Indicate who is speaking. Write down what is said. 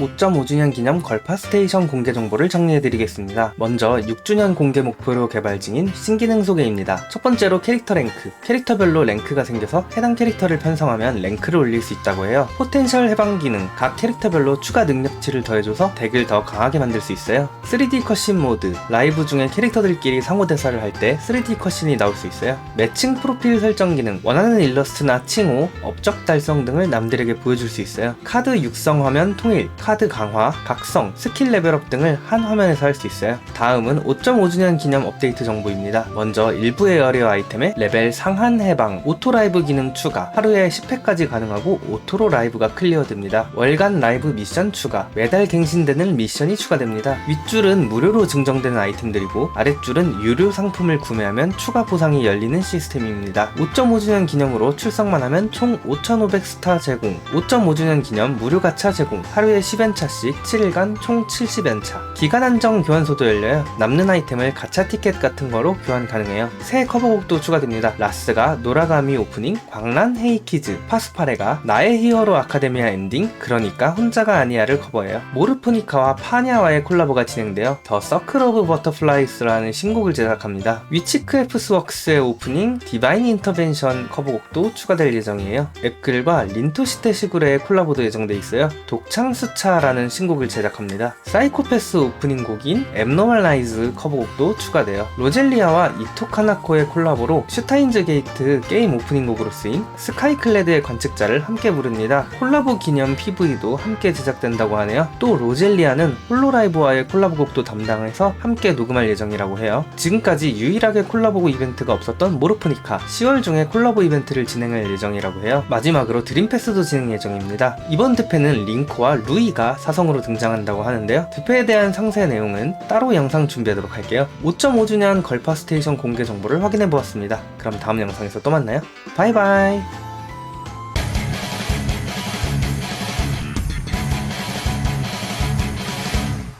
Speaker 1: 5.5주년 기념 걸파 스테이션 공개 정보를 정리해드리겠습니다. 먼저 6주년 공개 목표로 개발 중인 신기능 소개입니다. 첫 번째로 캐릭터 랭크. 캐릭터별로 랭크가 생겨서 해당 캐릭터를 편성하면 랭크를 올릴 수 있다고 해요. 포텐셜 해방 기능. 각 캐릭터별로 추가 능력치를 더해줘서 덱을 더 강하게 만들 수 있어요. 3D 컷신 모드. 라이브 중에 캐릭터들끼리 상호 대사를 할 때 3D 컷신이 나올 수 있어요. 매칭 프로필 설정 기능. 원하는 일러스트나 칭호, 업적 달성 등을 남들에게 보여줄 수 있어요. 카드 육성 화면 통일, 카드 강화, 각성, 스킬 레벨업 등을 한 화면에서 할 수 있어요. 다음은 5.5주년 기념 업데이트 정보입니다. 먼저 일부 에어리어 아이템에 레벨 상한 해방, 오토 라이브 기능 추가, 하루에 10회까지 가능하고 오토로 라이브가 클리어됩니다. 월간 라이브 미션 추가, 매달 갱신되는 미션이 추가됩니다. 윗줄은 무료로 증정되는 아이템들이고 아랫줄은 유료 상품을 구매하면 추가 보상이 열리는 시스템입니다. 5.5주년 기념으로 출석만 하면 총 5,500 스타 제공, 5.5주년 기념 무료 가차 제공, 하루에 10 엔차씩 7일간 총 70엔차. 기간 한정 교환소도 열려요. 남는 아이템을 가차 티켓 같은 거로 교환 가능해요. 새 커버곡도 추가됩니다. 라스가 노라가미 오프닝, 광란 헤이키즈, 파스파레가 나의 히어로 아카데미아 엔딩, 그러니까 혼자가 아니야를 커버해요. 모르프니카와 파냐와의 콜라보가 진행되어 더 서클 오브 버터플라이스라는 신곡을 제작합니다. 위치크 에프스웍스의 오프닝, 디바인 인터벤션 커버곡도 추가될 예정이에요. 앱글과 린토시테 시구레의 콜라보도 예정돼 있어요. 독창수차 라는 신곡을 제작합니다. 사이코패스 오프닝 곡인 앱노멀라이즈 커버곡도 추가돼요. 로젤리아와 이토 카나코의 콜라보로 슈타인즈 게이트 게임 오프닝 곡으로 쓰인 스카이클레드의 관측자를 함께 부릅니다. 콜라보 기념 PV도 함께 제작된다고 하네요. 또 로젤리아는 홀로라이브와의 콜라보곡도 담당해서 함께 녹음할 예정이라고 해요. 지금까지 유일하게 콜라보고 이벤트가 없었던 모르프니카 10월 중에 콜라보 이벤트를 진행할 예정이라고 해요. 마지막으로 드림패스도 진행 예정입니다. 이번 대패는 링크와 루이가 사성으로 등장한다고 하는데요. 대패에 대한 상세 내용은 따로 영상 준비하도록 할게요. 5.5주년 걸파 스테이션 공개 정보를 확인해 보았습니다. 그럼 다음 영상에서 또 만나요. 바이바이.